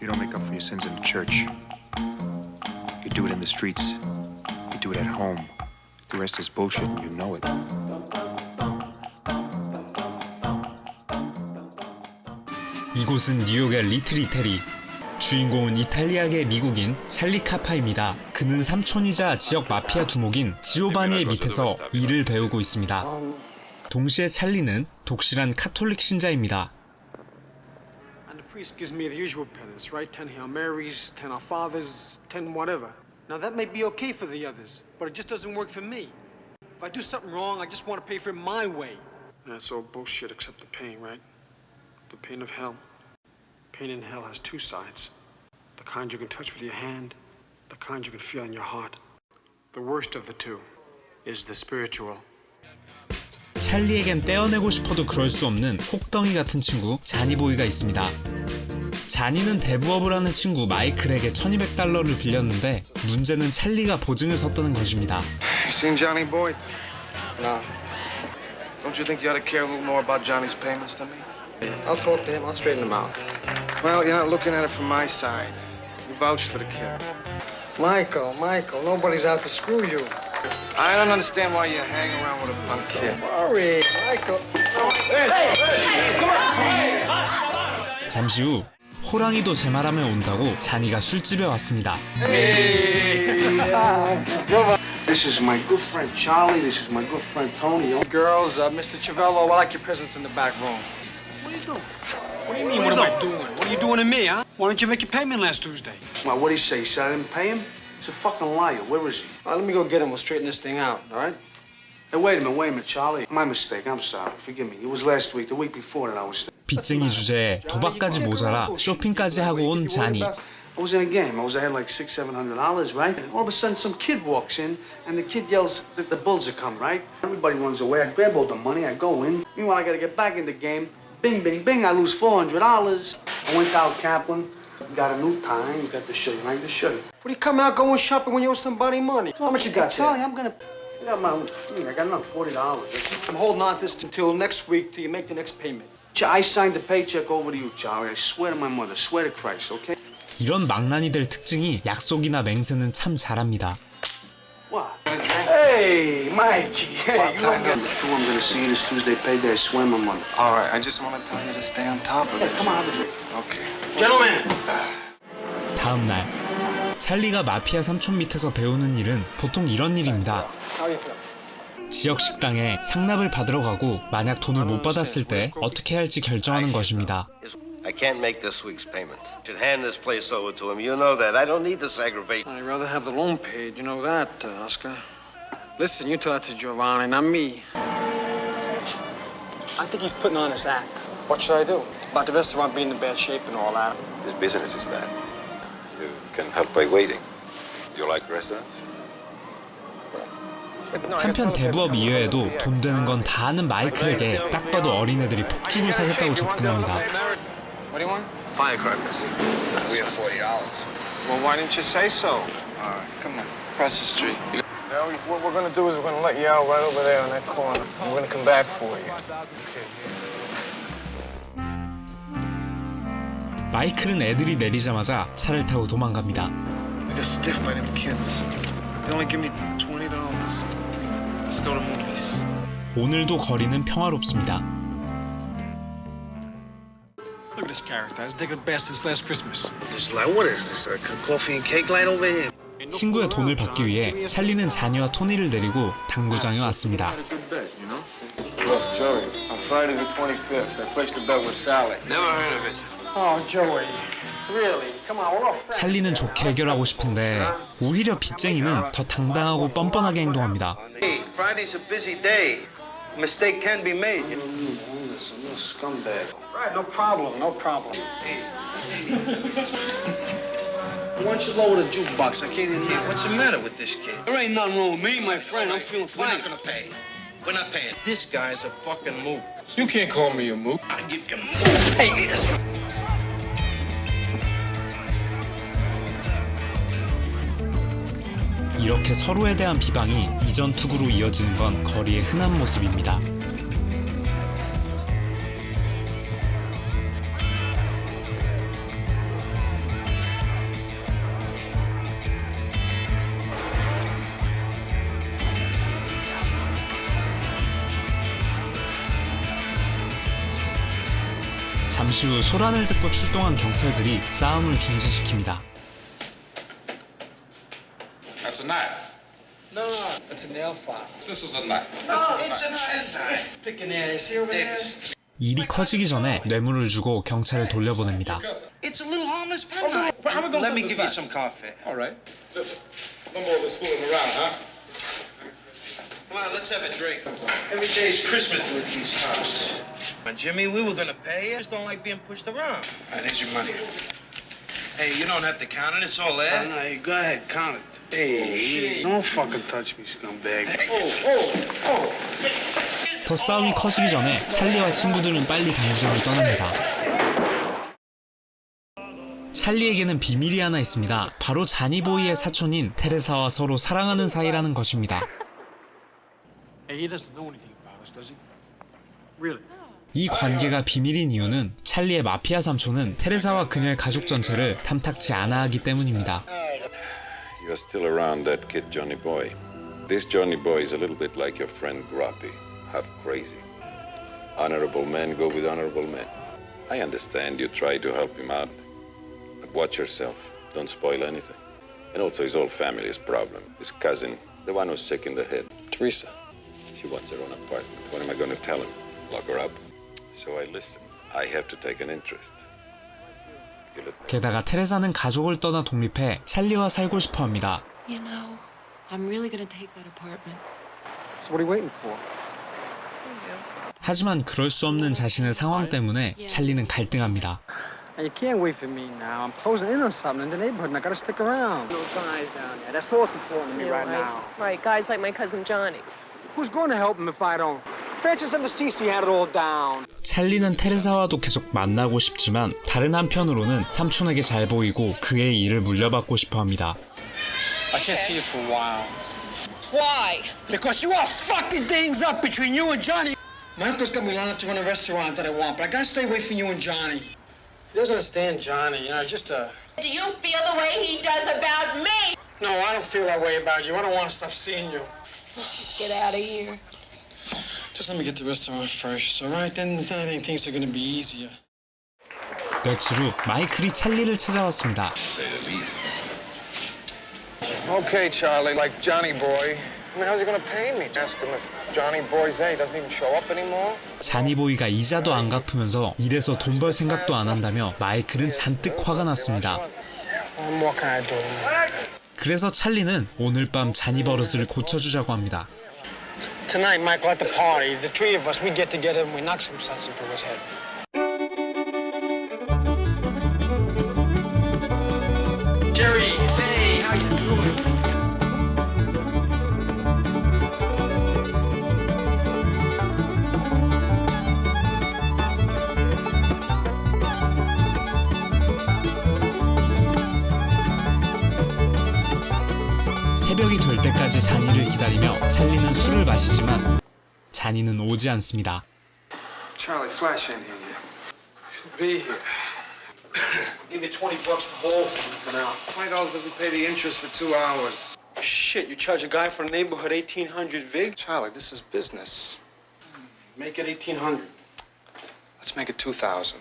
You don't make up for your sins in the church. You do it in the streets. You do it at home. The rest is bullshit, and you know it. 이곳은 뉴욕의 리틀 이태리. 주인공은 이탈리아계 미국인 찰리 카파입니다. 그는 삼촌이자 지역 마피아 두목인 지오바니의 밑에서 일을 배우고 있습니다. 동시에 찰리는 독실한 카톨릭 신자입니다. And the priest gives me the usual penance, right? Ten Hail Marys, ten Our Fathers, ten whatever. Now that may be okay for the others, but it just doesn't work for me. If I do something wrong, I just want to pay for it my way. That's all bullshit except the pain, right? The pain of hell. Pain in hell has two sides. The kind you can touch with your hand, the kind you can feel in your heart. The worst of the two is the spiritual. 찰리에겐 떼어내고 싶어도 그럴 수 없는 혹덩이 같은 친구 자니보이가 있습니다. 자니는 대부업을 하는 친구 마이클에게 1200달러를 빌렸는데 문제는 찰리가 보증을 섰다는 것입니다. You seen Johnny Boy? No. Don't you think you ought to care a little more about Johnny's payments than me? I'll talk to him. I'll straighten him out. Well, you're not looking at it from my side. You vouched for the kid. Michael, Michael, nobody's out to screw you. I don't understand why you hang around with a punk kid. Worry, Michael. 잠시 후 호랑이도 제 말하면 온다고 자니가 술집에 왔습니다. This is my good friend Charlie. This is my good friend Tony. Girls, uh, Mr. Chavello, I like your presence in the back room. What are you doing? What do you mean, what, am I doing? What are you doing to me, huh? Why didn't you make your payment last Tuesday? Well, what did he say? He said I didn't pay him? He's a fucking liar. Where is he? All right, let me go get him. We'll straighten this thing out, all right? Hey, wait a minute, wait a minute, Charlie. My mistake. I'm sorry. Forgive me. It was last week, the week before that I was. 빚쟁이 주제에 도박까지 모자라 쇼핑까지 하고 온 자니. I was in a game. I was ahead like six, seven hundred dollars, right? And all of a sudden, some kid walks in, and the kid yells that the Bulls are coming, right? Everybody runs away. I grab all the money. I go in. Meanwhile, I got to get back in the game. Bing, bing, bing. I lose four hundred dollars. I went to Al Kaplan. Got a new tie. Got the shirt. Right, the shirt. What do you come out going shopping when you owe somebody money? How much you got Charlie, there? I'm gonna. I got my own thing. I got another forty dollars. I'm holding on to this until next week till you make the next payment. I signed the paycheck over to you, Charlie. I swear to my mother. Swear to Christ, okay? 이런 망나니들 특징이 약속이나 맹세는 참 잘합니다. What? Hey, Mikey. Hey, you got- remember? Two, I'm gonna see you this Tuesday payday. I swear my mother. All right, I just want to tell you to stay on top of Hey, it. come on, have a drink. Okay. Gentlemen! 다음 날 찰리가 마피아 삼촌 밑에서 배우는 일은 보통 이런 일입니다. 지역 식당에 상납을 받으러 가고 만약 돈을 못 받았을 때 어떻게 할지 결정하는 것입니다. I can't make this week's payments. Should hand this place over to him. You know that. I don't need this aggravation. I'd rather have the loan paid. You know that, uh, Oscar. Listen, you tell that to Giovanni, not me. I think he's putting on his act. What should I do? About the restaurant being in bad shape and all that. His business is bad. You can help by waiting. You like restaurants? 한편 대부업 이외에도 돈 되는 건 다 아는 마이클에게 딱 봐도 어린애들이 폭죽을 사겠다고 접근합니다. What do you want? Firecrackers. We have forty dollars. Well, why didn't you say so? All right, come on. Cross the street. Yeah, what we're gonna do is we're gonna let you out right over there in that corner. We're gonna come back for you. 마이클은 애들이 내리자마자 차를 타고 도망갑니다. I get stiff by them kids. They only give me twenty dollars. Let's go to movies. 오늘도 거리는 평화롭습니다. Look at this character. I was digging a bass since last Christmas. This line, what is this? A coffee and cake line over here? 친구의 돈을 받기 위해 찰리는 자니와 토니를 데리고 당구장에 왔습니다. Look, Joey, on Friday the 25th, I placed a bet with Sally. Never heard of it. Oh, Joey. Really? Come on, we're off. 찰리는 좋게 해결하고 싶은데 오히려 빚쟁이는 더 당당하고 뻔뻔하게 행동합니다. Hey, Friday's a busy day. Mistake can be made. You know? This little scumbag. Right, no problem, no problem. Why don't you lower the jukebox? I can't even hear. What's the matter with this kid? There ain't nothing wrong with me, my friend. I'm feeling We're fine. not gonna pay. We're not paying. This guy's a fucking mook. You can't call me a mook. I give you more. Hey, yes. 이렇게 서로에 대한 비방이 이전 투구로 이어지는 건 거리의 흔한 모습입니다. 잠시 후 소란을 듣고 출동한 경찰들이 싸움을 중지시킵니다. No, no, it's a nail file. This is a knife. No, it's a knife. Picking there. You see over there? 일이 커지기 전에 뇌물을 주고 경찰을 돌려보냅니다. It's a little harmless penknife. Let me give you some coffee. All right. Listen, no more of this fooling around, huh? Come on, let's have a drink. Every day's Christmas with these cops. And Jimmy, we were gonna pay you. Just don't like being pushed around. All right, here's your money. Hey, you don't have to count it. It's all there. No, you go ahead, count it. Hey. Don't fucking touch me, scumbag. 더 싸움이 커지기 전에 찰리와 친구들은 빨리 당구장을 떠납니다. 찰리에게는 비밀이 하나 있습니다. 바로 자니보이의 사촌인 테레사와 서로 사랑하는 사이라는 것입니다. Hey, he doesn't know anything about us, does he? Really? 이 관계가 비밀인 이유는 찰리의 마피아 삼촌은 테레사와 그녀의 가족 전체를 탐탁치 않아 하기 때문입니다. You're still around that kid Johnny Boy. This Johnny Boy is a little bit like your friend Groppy, half crazy. Honorable men go with honorable men. I understand you try to help him out, but watch yourself. Don't spoil anything. And also his whole family's problem. His cousin, the one who's sick in the head, Teresa. She wants her own apartment. What am I going to tell him? Lock her up? So I listen. I have to take an interest. 게다가 테레사는 가족을 떠나 독립해 찰리와 살고 싶어 합니다. You know, I'm really gonna take that apartment. So what are you waiting for? 하지만 그럴 수 없는 자신의 상황 때문에 찰리는 갈등합니다. You can't wait for me now. I'm closing in on something in the neighborhood, and I gotta stick around. Those guys down there. That's all that's important to me right now. Right, guys like my cousin Johnny. Who's going to help him if I don't? 찰리는 테레사와도 계속 만나고 싶지만 다른 한편으로는 삼촌에게 잘 보이고 그의 일을 물려받고 싶어 합니다. I can't see you for a while. Why? Because you all fucking things up between you and Johnny. My uncle's got me lined up to run a restaurant that I want, but I gotta stay away from you and Johnny. He doesn't understand Johnny, you know, just a... Do you feel the way he does about me? No, I don't feel that way about you. I don't want to stop seeing you. Let's just get out of here. Just let me get the restaurant first, all right? Then, then I think things are gonna be easier. 며칠 후 마이클이 찰리를 찾아왔습니다. say the least. Okay, Charlie, like Johnny Boy. I mean, how's he gonna pay me? Ask him if Johnny Boy's there. He doesn't even show up anymore. 자니보이가 이자도 안 갚으면서 일해서 돈 벌 생각도 안 한다며 마이클은 잔뜩 화가 났습니다. What can I do? 그래서 찰리는 오늘 밤 자니 버릇을 고쳐주자고 합니다. Tonight, Michael, at the party, the three of us, we get together and we knock some sense into his head. 때까지 자니를 기다리며 찰리는 술을 마시지만 자니는 오지 않습니다. Charlie, flash in here. She'll be here. Give you 20 bucks for both for now. Twenty dollars doesn't pay the interest for two hours. Shit, you charge a guy for a neighborhood 1800 vig? Charlie, this is business. Make it 1800. Let's make it two thousand.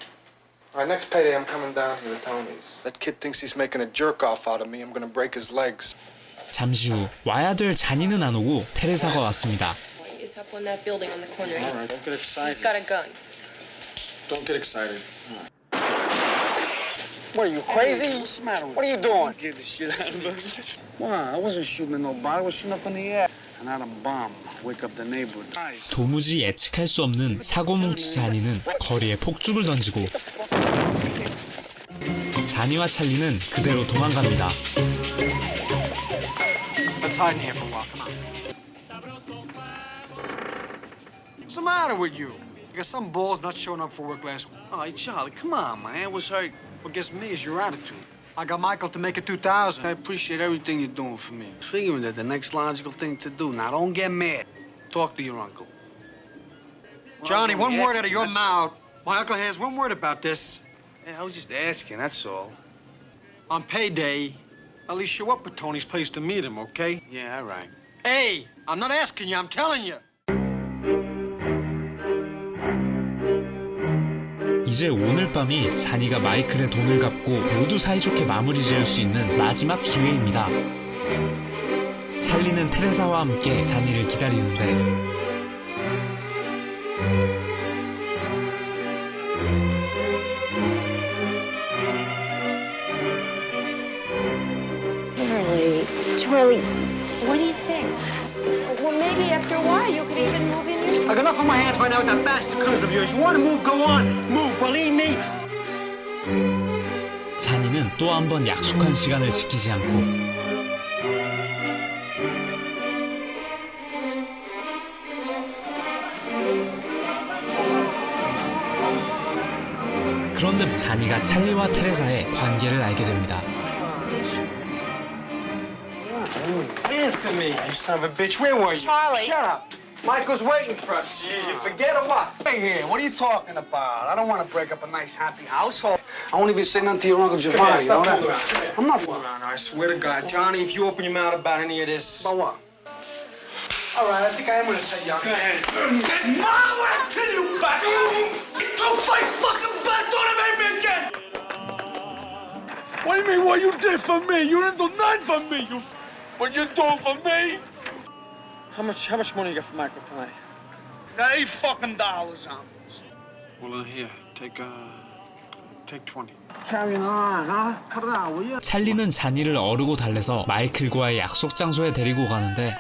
All right, next payday I'm coming down here to Tony's. That kid thinks he's making a jerk off out of me. I'm gonna break his legs. 잠시 후 와야 될 자니는 안 오고 테레사가 왔습니다. He's up on that building on the corner. All right, don't get excited. He's got a gun. Don't get excited. What are you crazy? What's the matter with What are you doing? Get the shit out of me. Why? I wasn't shooting at nobody. I was shooting up in the air. And not a bomb. Wake up the neighborhood. 도무지 예측할 수 없는 사고 뭉치 자니는 거리에 폭죽을 던지고 자니와 찰리는 그대로 도망갑니다. Let's hide in here for a while. Come on. What's the matter with you? You got some balls not showing up for work last week. Oh, hey, Charlie, come on, man. What's hurt? What gets me is your attitude. I got Michael to make it 2,000. I appreciate everything you're doing for me. Figuring that the next logical thing to do. Now, don't get mad. Talk to your uncle. Johnny, one word out of your mouth. My uncle has one word about this. Yeah, I was just asking, that's all. On payday, at least show up at Tony's place to meet him, okay? Yeah, all right. Hey, I'm not asking you, I'm telling you. 이제 오늘 밤이 자니가 마이클의 돈을 갚고 모두 사이좋게 마무리 지을 수 있는 마지막 기회입니다. 찰리는 테레사와 함께 자니를 기다리는데 now with that bastard cousin of yours. You want to move? Go on. Move. Believe me. 자니는 또 한 번 약속한 시간을 지키지 않고 그런데 자니가 찰리와 테레사의 관계를 알게 됩니다. Answer me, you son of a bitch. Where were you? Charlie. Shut up. Michael's waiting for us. You, you forget or what? Hey, here, what are you talking about? I don't want to break up a nice, happy household. I won't even say nothing to your Uncle Come Giovanni. here, stop you know fooling that? around. I'm not Fooling around. I swear to God, Johnny, if you open your mouth about any of this. About what? All right, I think I am gonna tell you. Go ahead. Mom, what I tell you back? Go face fucking back, don't have me again! What do you mean, what you did for me? You didn't do nothing for me. You, what you doing for me? How much? How much money you got for Michael tonight? Eight fucking dollars on this. Well, uh, here, take uh, take twenty. Carrying on, huh? Cut it out, will you? 찰리는 자니를 어르고 달래서 마이클과의 약속 장소에 데리고 가는데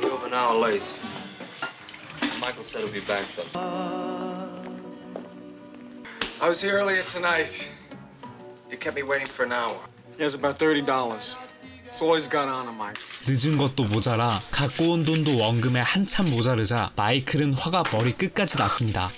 We're over an hour late. Michael said he'll be back though. I was here earlier tonight. You kept me waiting for an hour. Here's about thirty dollars. It's all he's got on him, Mike. 늦은 것도 모자라 갖고 온 돈도 원금에 한참 모자르자 마이클은 화가 머리 끝까지 났습니다.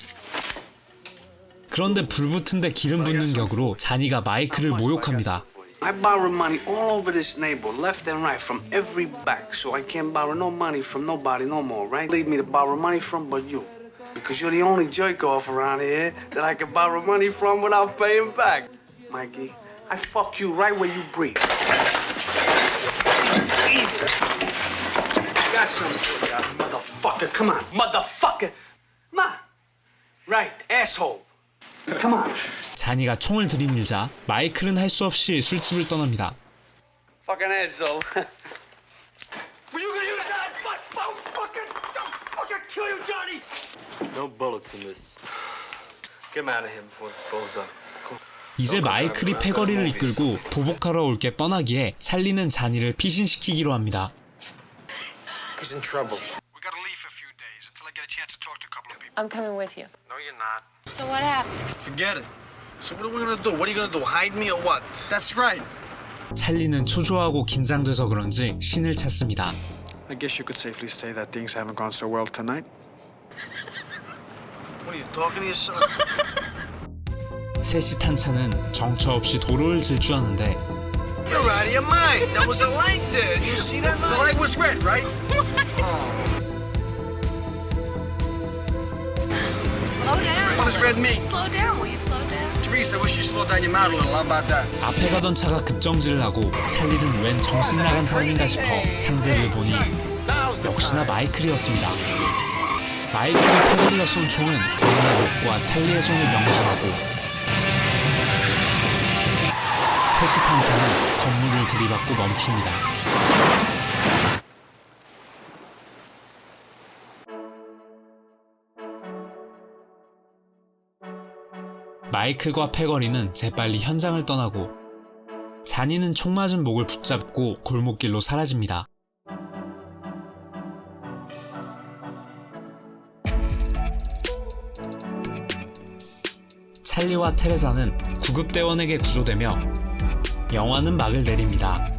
그런데 불 붙은 데 기름 붓는 격으로 자니가 마이클을 모욕합니다. I borrow money all over this neighborhood, left and right, from every back. So I can't borrow no money from nobody no more, right? Leave me to borrow money from but you. Because you're the only jerk off around here that I can borrow money from without paying back. Mikey, I fuck you right where you breathe. Got something for you, motherfucker. Come on, motherfucker. Come on. Right, asshole. Come on. 자니가 총을 들이밀자 마이클은 할 수 없이 술집을 떠납니다. Fucking asshole. Were you gonna use that? But, but fucking, I'll fucking kill you, Johnny! No bullets in this. Get him out of here before this blows up. 이제 마이클이 패거리를 이끌고 보복하러 올 게 뻔하기에 찰리는 자니를 피신시키기로 합니다. He's in trouble. We gotta leave for a few days until I get a chance to talk to a couple of people. I'm coming with you. No, you're not. So what happened? Forget it. So what are we gonna do? What are you gonna do? Hide me or what? That's right. 찰리는 초조하고 긴장돼서 그런지 신을 찾습니다. I guess you could safely say that things haven't gone so well tonight. What are you talking to yourself? 셋이 탄 차는 정처 없이 도로를 질주하는데 You're out of your mind. That was a light there. You see that? The light was red, right? Slow down. What does red mean? Slow down. Will you slow down? Teresa, wish you slowed down your mouth a little. How about that? 앞에 가던 차가 급정지를 하고 찰리는 웬 정신 나간 사람인가 싶어 상대를 보니 역시나 마이클이었습니다. 마이클의 패거리가 쏜 총은 자니의 목과 찰리의 손을 명중하고 셋이 탄 차는 건물을 들이받고 멈춥니다. 마이클과 패거리는 재빨리 현장을 떠나고 자니는 총 맞은 목을 붙잡고 골목길로 사라집니다. 찰리와 테레사는 구급대원에게 구조되며 영화는 막을 내립니다.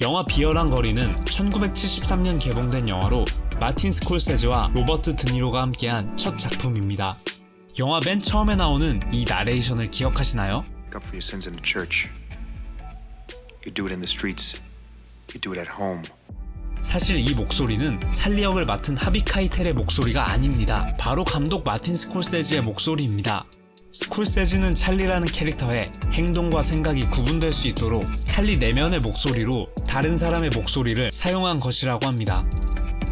영화 비열한 거리는 1973년 개봉된 영화로 마틴 스콜세즈와 로버트 드니로가 함께한 첫 작품입니다. 영화 맨 처음에 나오는 이 나레이션을 기억하시나요? Make up for your sins in the church. You do it in the streets. You do it at home. 사실 이 목소리는 찰리 역을 맡은 하비 카이텔의 목소리가 아닙니다. 바로 감독 마틴 스콜세지의 목소리입니다. 스콜세지는 찰리라는 캐릭터의 행동과 생각이 구분될 수 있도록 찰리 내면의 목소리로 다른 사람의 목소리를 사용한 것이라고 합니다.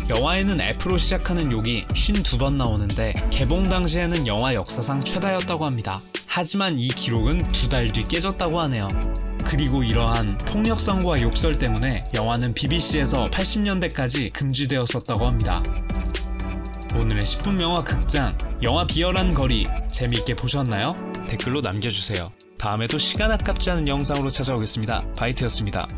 영화에는 F로 시작하는 욕이 52번 나오는데 개봉 당시에는 영화 역사상 최다였다고 합니다. 하지만 이 기록은 두 달 뒤 깨졌다고 하네요. 그리고 이러한 폭력성과 욕설 때문에 영화는 BBC에서 80년대까지 금지되었었다고 합니다. 오늘의 10분 영화 극장 영화 비열한 거리 재미있게 보셨나요? 댓글로 남겨주세요. 다음에도 시간 아깝지 않은 영상으로 찾아오겠습니다. 바이트였습니다.